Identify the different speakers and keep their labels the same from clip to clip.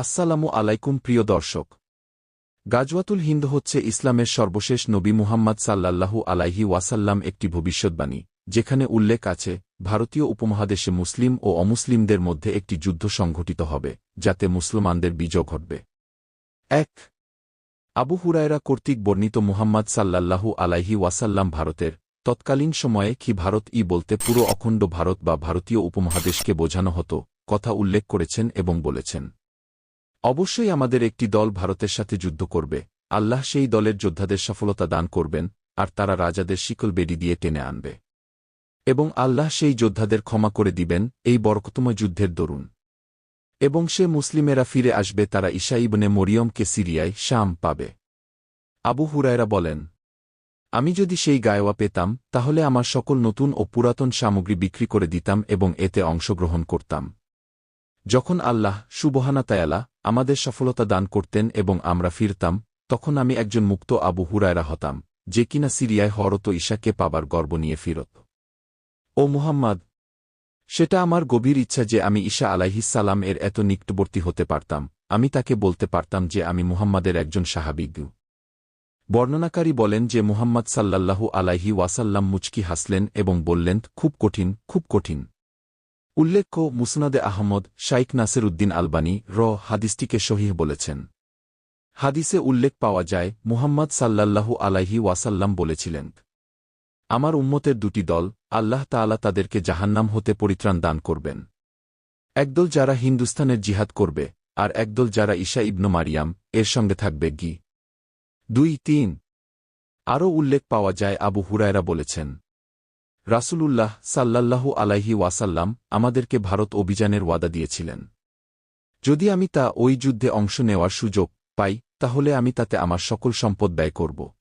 Speaker 1: আসসালামু আলাইকুম, প্রিয় দর্শক। গাজওয়াতুল হিন্দ হচ্ছে ইসলামের সর্বশেষ নবী মুহাম্মদ সাল্লাল্লাহু আলাইহি ওয়াসাল্লাম একটি ভবিষ্যৎবাণী, যেখানে উল্লেখ আছে, ভারতীয় উপমহাদেশে মুসলিম ও অমুসলিমদের মধ্যে একটি যুদ্ধ সংঘটিত হবে, যাতে মুসলমানদের বিজয় ঘটবে। এক, আবু হুরায়রা কর্তৃক বর্ণিত মুহাম্মদ সাল্লাল্লাহু আলাইহি ওয়াসাল্লাম ভারতের, তৎকালীন সময়ে কি ভারত ই বলতে পুরো অখণ্ড ভারত বা ভারতীয় উপমহাদেশকে বোঝানো হতো, কথা উল্লেখ করেছেন এবং বলেছেন। অবশ্যই আমাদের একটি দল ভারতের সাথে যুদ্ধ করবে। আল্লাহ সেই দলের যোদ্ধাদের সফলতা দান করবেন, আর তারা রাজাদের শিকল বেডি দিয়ে টেনে আনবে। এবং আল্লাহ সেই যোদ্ধাদের ক্ষমা করে দিবেন, এই বরকতময় যুদ্ধের দরুন। এবং সে মুসলিমেরা ফিরে আসবে, তারা ঈশা ইবনে মরিয়মকে সিরিয়ায় শাম পাবে। আবু হুরায়রা বলেন, আমি যদি সেই গায়ওয়া পেতাম, তাহলে আমার সকল নতুন ও পুরাতন সামগ্রী বিক্রি করে দিতাম এবং এতে অংশগ্রহণ করতাম। যখন আল্লাহ সুবহানা তায়ালা আমাদের সফলতা দান করতেন এবং আমরা ফিরতাম, তখন আমি একজন মুক্ত আবু হুরায়রা হতাম, যে কিনা সিরিয়ায় হরত ঈশাকে পাবার গর্ব নিয়ে ফিরত। ও মুহাম্মদ, সেটা আমার গভীর ইচ্ছা যে আমি ঈশা আলাইহিসালাম এর এত নিকটবর্তী হতে পারতাম, আমি তাকে বলতে পারতাম যে আমি মুহাম্মাদের একজন সাহাবিজ্ঞ বর্ণনাকারী বলেন যে মুহাম্মদ সাল্লাল্লাহু আলাইহি ওয়াসাল্লাম মুচকি হাসলেন এবং বললেন, খুব কঠিন খুব কঠিন। উল্লেখ্য, মুসনাদে আহমদ শাইক নাসির উদ্দিন আলবানী র হাদিসটিকে সহিহ বলেছেন। হাদিসে উল্লেখ পাওয়া যায়, মুহাম্মদ সাল্লাল্লাহু আলাইহি ওয়াসাল্লাম বলেছিলেন, আমার উম্মতের দুটি দল, আল্লাহ তাআলা তাদেরকে জাহান্নাম হতে পরিত্রাণ দান করবেন। একদল যারা হিন্দুস্তানের জিহাদ করবে, আর একদল যারা ঈশা ইবনু মারিয়াম, এর সঙ্গে থাকবে গি। দুই, তিন। আরও উল্লেখ পাওয়া যায়, আবু হুরায়রা বলেছেন রাসূলুল্লাহ সাল্লাল্লাহু আলাইহি ওয়াসাল্লাম আমাদেরকে ভারত অভিযানের ওয়াদা দিয়েছিলেন। যদি আমি তা ওই যুদ্ধে অংশ নেওয়ার সুযোগ পাই, তাহলে আমি তাতে আমার সকল সম্পদ ব্যয় করব।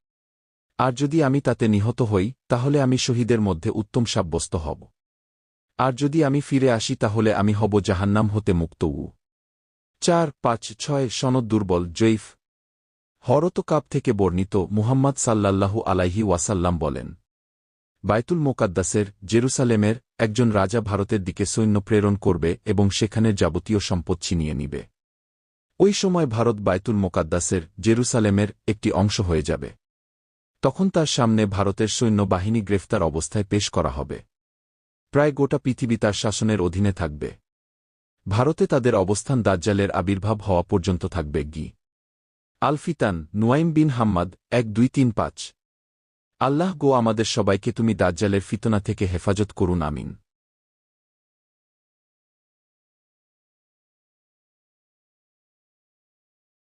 Speaker 1: আর যদি আমি তাতে নিহত হই, তাহলে আমি শহীদের মধ্যে উত্তম সাব্যস্ত হব। আর যদি আমি ফিরে আসি, তাহলে আমি হব জাহান্নাম হতে মুক্ত উ। চার, পাঁচ, ছয়, সনদ দুর্বল, জৈফ। হরত কাপ থেকে বর্ণিত মুহাম্মদ সাল্লাল্লাহু আলাইহি ওয়াসাল্লাম বলেন বাইতুল মোকাদ্দাসের জেরুসালেমের একজন রাজা ভারতের দিকে সৈন্য প্রেরণ করবে এবং সেখানের যাবতীয় সম্পদ ছিনিয়ে নিবে। ওই সময় ভারত বাইতুল মোকাদ্দাসের জেরুসালেমের একটি অংশ হয়ে যাবে। তখন তার সামনে ভারতের সৈন্যবাহিনী গ্রেফতার অবস্থায় পেশ করা হবে। প্রায় গোটা পৃথিবী তার শাসনের অধীনে থাকবে। ভারতে তাদের অবস্থান দাজ্জালের আবির্ভাব হওয়া পর্যন্ত থাকবে গি। আলফিতান নুয়াইম বিন হাম্মাদ এক দুই তিন পাঁচ। আল্লাহ গো আমাদের সবাইকে তুমি দাজ্জালের ফিতনা থেকে হেফাজত করুন আমিন।